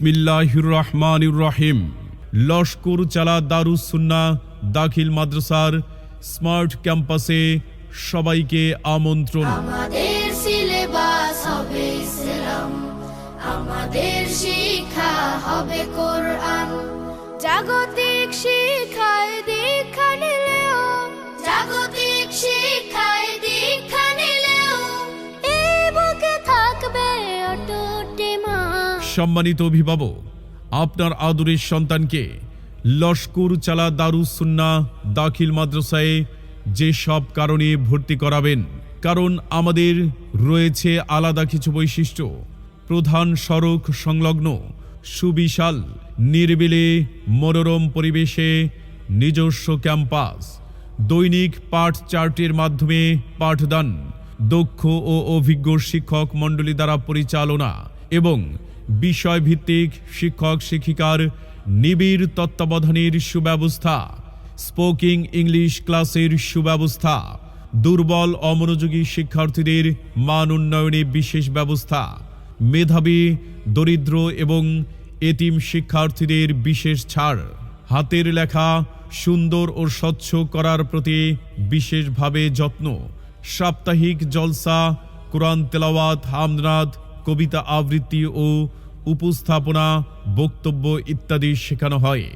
বিসমিল্লাহির রহমানির রহিম লস্কর চালা দারুসুন্না দাখিল মাদ্রাসার স্মার্ট ক্যাম্পাসে সবাইকে আমন্ত্রণ। শিক্ষা জাগতিক শিক্ষায় সম্মানিত অভিভাবক, আপনার আদরের সন্তানকে লস্কর চালা দারুসুন্না দাখিল মাদ্রাসায় যে সব কারণে ভর্তি করাবেন, কারণ আমাদের রয়েছে আলাদা কিছু বৈশিষ্ট্য। প্রধান সড়ক সংলগ্ন, সুবিশাল, নিরিবিলে, মনোরম পরিবেশে নিজস্ব ক্যাম্পাস, দৈনিক পাঠ চার্টের মাধ্যমে পাঠদান, দক্ষ ও অভিজ্ঞ শিক্ষক মণ্ডলী দ্বারা পরিচালনা এবং বিষয়ভিত্তিক শিক্ষক শিক্ষিকার নিবিড় তত্ত্বাবধানের সুব্যবস্থা, স্পোকিং ইংলিশ ক্লাসের সুব্যবস্থা, দুর্বল অমনোযোগী শিক্ষার্থীদের মান উন্নয়নে বিশেষ ব্যবস্থা, মেধাবী, দরিদ্র এবং এতিম শিক্ষার্থীদের বিশেষ ছাড়। হাতের লেখা সুন্দর ও স্বচ্ছ করার প্রতি বিশেষভাবে যত্ন। সাপ্তাহিক জলসা, কোরআন তেলাওয়াত, হামদনাদ কবিতা আবৃত্তি ও উপস্থাপনা বক্তব্য ইত্যাদি শেখানো হয়।